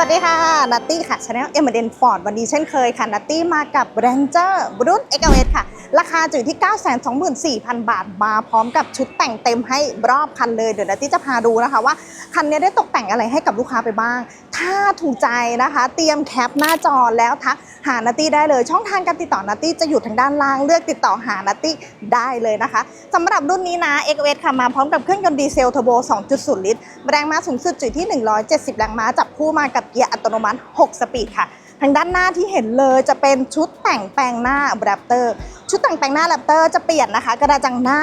สวัสดีค่ะ นัตตี้ค่ะชาแนลเอเมเดนฟอร์ดวันนี้เช่นเคยค่ะ นัตตี้มากับแรนเจอรุ่นเอกเวสค่ะ ราคาอยู่ที่ 924,000 บาทมาพร้อมกับชุดแต่งเต็มให้รอบคันเลย เดี๋ยวนัตตี้จะพาดูนะคะว่า คันนี้ได้ตกแต่งอะไรให้กับลูกค้าไปบ้าง ถ้าถูกใจนะคะ เตรียมแคปหน้าจอแล้วทัก หานัตตี้ได้เลย ช่องทางการติดต่อนัตตี้จะอยู่ทางด้านล่างเลือกติดต่อหานัตตี้ได้เลยนะคะสำหรับรุ่นนี้นะ x อ s ค่ะมาพร้อมกับเครื่องยนต์ดีเซลเทอร์โบ 2.0 ลิตรแรงม้าสูงสุดอยู่ที่ 170 แรงม้าจับคู่มากับเกียร์อัตโนมัติ 6 สปีดค่ะทางด้านหน้าที่เห็นเลยจะเป็นชุดแต่งแปลงหน้าแรปเตอร์ชุดแต่งแปลงหน้าแรปเตอร์จะเปลี่ยนนะคะ กระจังหน้า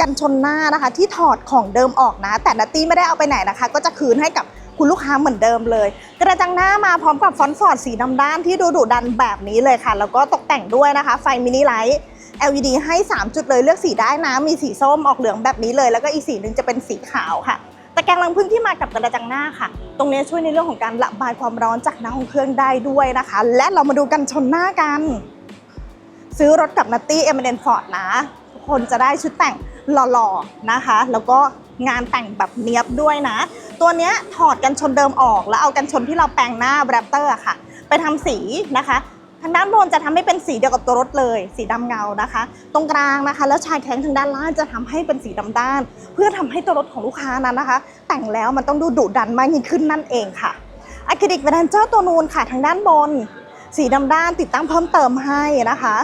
กันชนหน้านะคะ ที่ถอดของเดิมออกนะ แต่นัตตี้ไม่ได้เอาไปไหนนะคะ ก็จะคืนให้กับ คุณลูกค้าเหมือนเดิมเลย กระจังหน้ามาพร้อมกับฟอนต์ฟอร์ดสีดำด้านที่ดูดุดันแบบนี้เลยค่ะ แล้วก็ตกแต่งด้วยนะคะ ไฟมินิไลท์ LED ให้ 3 จุดเลยเลือกสีได้นะ มีสีส้มออกเหลืองแบบนี้เลย แล้วก็อีกสีหนึ่งจะเป็นสีขาวค่ะตะแกรงรังพึ่งที่มากับกระจังหน้าค่ะ ตรงนี้ช่วยในเรื่องของการระบายความร้อนจากน้ำของเครื่องได้ด้วยนะคะ และเรามาดูกันชนหน้ากัน ซื้อรถกับนัตตี้เอเมเดนฟอร์ดนะ ทุกคนจะได้ชุดแต่งหล่อๆนะคะ แล้วก็งานแต่งแบบเนี้ยบด้วยนะตัวเนี้ยถอดกันชนเดิมออก แล้วเอากันชนที่เราแปลงหน้าแรปเตอร์ค่ะ ไปทำสีนะคะ ทางด้านบนจะทำให้เป็นสีเดียวกับตัวรถเลย สีดำเงานะคะ ตรงกลางนะคะ แล้วชายแข้งทางด้านล่างจะทำให้เป็นสีดำด้าน เพื่อทำให้ตัวรถของลูกค้านั้นนะคะ แต่งแล้วมันต้องดูดุดันมากยิ่งขึ้นนั่นเองค่ะอะคริลิกเวนันเจอร์ตัวนูนค่ะทางด้านบน สีดำด้านติดตั้งเพิ่มเติมให้นะคะ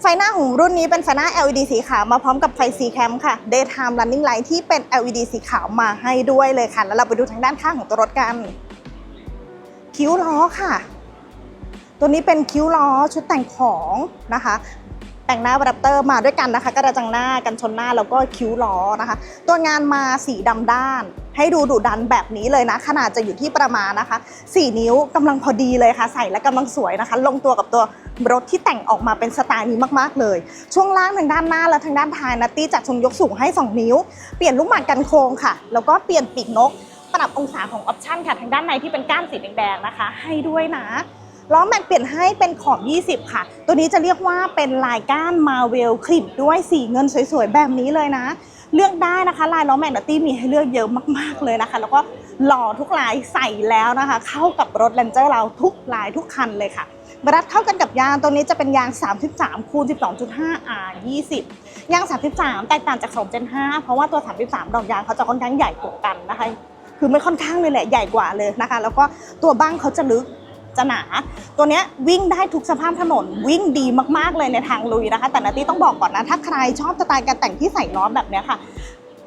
ไฟหน้าของรุ่นนี้เป็นไฟหน้า LED สีขาวมาพร้อมกับไฟ C cam ค่ะ Daytime Running Light ที่เป็น LED สีขาวมาให้ด้วยเลยค่ะ แล้วเราไปดูทางด้านข้างของตัวรถกัน คิ้วล้อค่ะ ตัวนี้เป็นคิ้วล้อชุดแต่งของนะคะแต่งหน้าแรปเตอร์มาด้วยกันนะคะกระจังหน้ากันชนหน้าแล้วก็คิ้วล้อนะคะ ตัวงานมาสีดำด้าน ให้ดูดุดันแบบนี้เลยนะ ขนาดจะอยู่ที่ประมาณนะคะ 4 นิ้วกำลังพอดีเลยค่ะ ใส่แล้วกำลังสวยนะคะ ลงตัวกับตัวรถที่แต่งออกมาเป็นสไตล์นี้มากๆเลย ช่วงล่างทางด้านหน้าและทางด้านท้ายนัตตี้จัดชงยกสูงให้ 2 นิ้ว เปลี่ยนลูกหมากกันโค้งค่ะ แล้วก็เปลี่ยนปีกนก ปรับองศาของออปชันค่ะ ทางด้านในที่เป็นก้านสีแดงๆนะคะ ให้ด้วยนะล้อแม็กเปลี่ยนให้เป็นขอบ 20 ค่ะ ตัวนี้จะเรียกว่าเป็นลายก้านมาเวลคลิปด้วยสีเงินสวยๆ แบบนี้เลยนะ เลือกได้นะคะลายล้อแม็กนัตตี้มีให้เลือกเยอะมากๆเลยนะคะ แล้วก็หล่อทุกลายใส่แล้วนะคะ เข้ากับรถแลนเจอร์เราทุกลายทุกคันเลยค่ะบรัดเข้ากันกับยางตัวนี้จะเป็นยาง 33 คูณ 12.5 R 20 ยาง 33 แตกต่างจาก2 Gen 5เพราะว่าตัว 33 ดอกยางเขาจะค่อนข้างใหญ่กว่ากันนะคะ คือไม่ค่อนข้างเลยแหละใหญ่กว่าเลยนะคะ แล้วก็ตัวบ้างเขาจะลึก จะหนา ตัวนี้วิ่งได้ทุกสภาพถนนวิ่งดีมากๆเลยในทางลุยนะคะ แต่นาตี้ต้องบอกก่อนนะถ้าใครชอบสไตล์การแต่งที่ใส่ล้อแบบนี้ค่ะ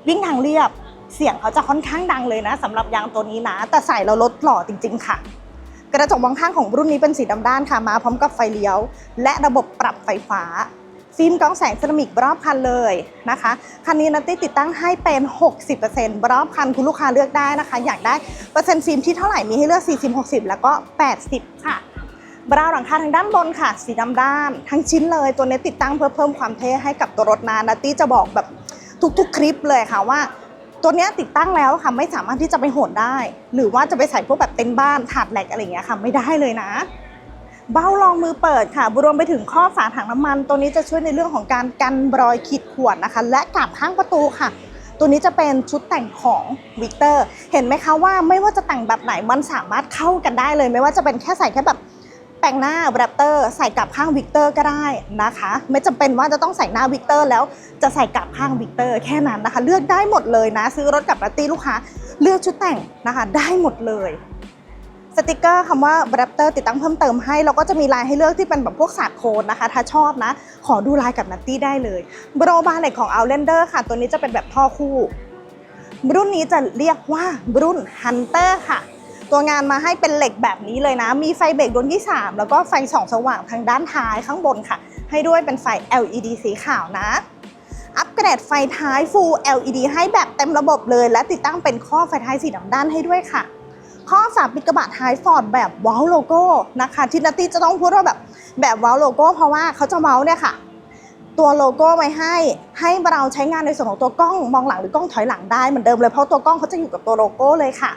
วิ่งทางเรียบเสียงเขาจะค่อนข้างดังเลยนะสำหรับยางตัวนี้นะ แต่ใส่แล้วลดหล่อจริง ๆ ค่ะ กระจกมองข้างของรุ่นนี้เป็นสีดำด้านค่ะมาพร้อมกับไฟเลี้ยว และระบบปรับไฟฟ้า ฟิล์มกองแสงเซรามิกรอบคันเลยนะคะ คันนี้นัตตี้ติดตั้งให้เป็น 60%รอบคันคุณลูกค้าเลือกได้นะคะ อยากได้เปอร์เซ็นต์ฟิล์มที่เท่าไหร่มีให้เลือก 40 60 แล้วก็ 80 ค่ะบราวน์หลังคาทางด้านบนค่ะ สีดำด้าน ทั้งชิ้นเลยตัวนี้ติดตั้งเพื่อเพิ่มความเท่ให้กับตัวรถนะนัตตี้จะบอกแบบทุกๆ คลิปเลยค่ะว่า ตัวนี้ติดตั้งแล้วค่ะไม่สามารถที่จะไปโหนได้ หรือว่าจะไปใส่พวกแบบเต็นท์บ้านถาดแหลกอะไรอย่างเงี้ยค่ะไม่ได้เลยนะ เบ้ารองมือเปิดค่ะรวมไปถึงข้อฝาถังน้ำมัน ตัวนี้จะช่วยในเรื่องของการกันรอยขีดข่วนนะคะ และกาบข้างประตูค่ะ ตัวนี้จะเป็นชุดแต่งของวิกเตอร์เห็นไหมคะว่าไม่ว่าจะแต่งแบบไหนมันสามารถเข้ากันได้เลย ไม่ว่าจะเป็นแค่ใส่แค่แบบแต่งหน้าแรปเตอร์ใส่กับข้างวิกเตอร์ก็ได้นะคะ ไม่จำเป็นว่าจะต้องใส่หน้าวิกเตอร์แล้วจะใส่กับข้างวิกเตอร์แค่นั้นนะคะ เลือกได้หมดเลยนะ ซื้อรถกับรตตี้ลูกค้า เลือกชุดแต่งนะคะ ได้หมดเลย สติกเกอร์คำว่า Raptor ติดตั้งเพิ่มเติมให้แล้วก็จะมีลายให้เลือกที่เป็นแบบพวกศาสร์โคนนะคะ ถ้าชอบนะ ขอดูลายกับนัตตี้ได้เลยโบรบาเหล็กของ Outlander ค่ะ ตัวนี้จะเป็นแบบท่อคู่รุ่นนี้จะเรียกว่ารุ่น Hunter ค่ะ ตัวงานมาให้เป็นเหล็กแบบนี้เลยนะ มีไฟเบรกดวงที่ 3 แล้วก็ไฟส่องสว่างทางด้านท้ายข้างบนค่ะ ให้ด้วยเป็นไฟ LED สีขาวนะอัปเกรดไฟท้าย Full LED ให้แบบเต็มระบบเลย และติดตั้งเป็นข้อไฟท้ายสีดำด้านให้ด้วยค่ะ ข้อฝาปิดกระบะท้ายฟอร์ดแบบว้าวโลโก้นะคะที่นัตตี้จะต้องพูดว่าแบบแบบว้าวโลโก้เพราะว่าเขาจะเมาส์เนี่ยค่ะ ตัวโลโก้ไว้ให้ให้เราใช้งานในส่วนของตัวกล้องมองหลังหรือกล้องถอยหลังได้เหมือนเดิมเลยเพราะตัวกล้องเขาจะอยู่กับตัวโลโก้เลยค่ะ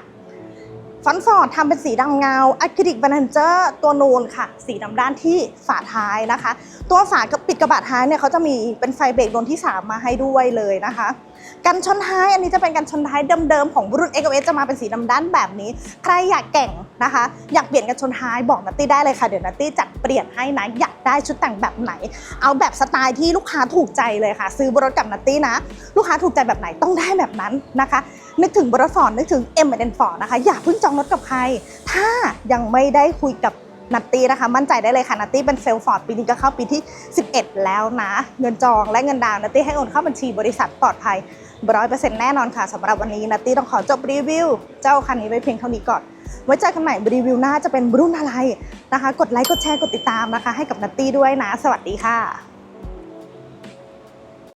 อนต์ฟอร์ดทำเป็นสีดำเงาอะคริลิกบันเจอร์ตัวนูนค่ะ สีดำด้านที่ฝาท้ายนะคะ ตัวฝากับปิดกระบะท้ายเนี่ยเขาจะมีเป็นไฟเบรกดวงที่ 3 มาให้ด้วยเลยนะคะ กันชนท้ายอันนี้จะเป็นกันชนท้ายเดิมๆของรุ่น x o s จะมาเป็นสีดำด้านแบบนี้ ใครอยากแก่งนะคะ อยากเปลี่ยนกันชนท้ายบอกนัตตี้ได้เลยค่ะเดี๋ยวนัตตี้จัดเปลี่ยนให้นะอยากได้ชุดแต่งแบบไหน เอาแบบสไตล์ที่ลูกค้าถูกใจเลยค่ะ ซื้อบรถกับนัตตี้นะ ลูกค้าถูกใจแบบไหนต้องได้แบบนั้นนะคะ นึกถึงบรถฟอร์ดนึกถึงเอ็มเดนฟอร์ดนะคะ อย่าเพิ่งจองรถกับใคร ถ้ายังไม่ได้คุยกับนัตตี้นะคะ มั่นใจได้เลยค่ะ นัตตี้เป็นเซลล์ฟอร์ดปีนี้ก็เข้าปีที่ 11 แล้วนะ เงินจองและเงินดาวน์นัตตี้ให้โอนเข้าบัญชีบริษัทปลอดภัยร้อยเปอร์เซ็นต์แน่นอนค่ะสำหรับวันนี้นัตตี้ต้องขอจบรีวิว เจ้าคันนี้ไว้เพียงเท่านี้ก่อน ไว้เจอกันใหม่รีวิวหน้าจะเป็นรุ่นอะไรนะคะ กดไลค์กดแชร์กดติดตามนะคะ ให้กับนัตตี้ด้วยนะ สวัสดีค่ะ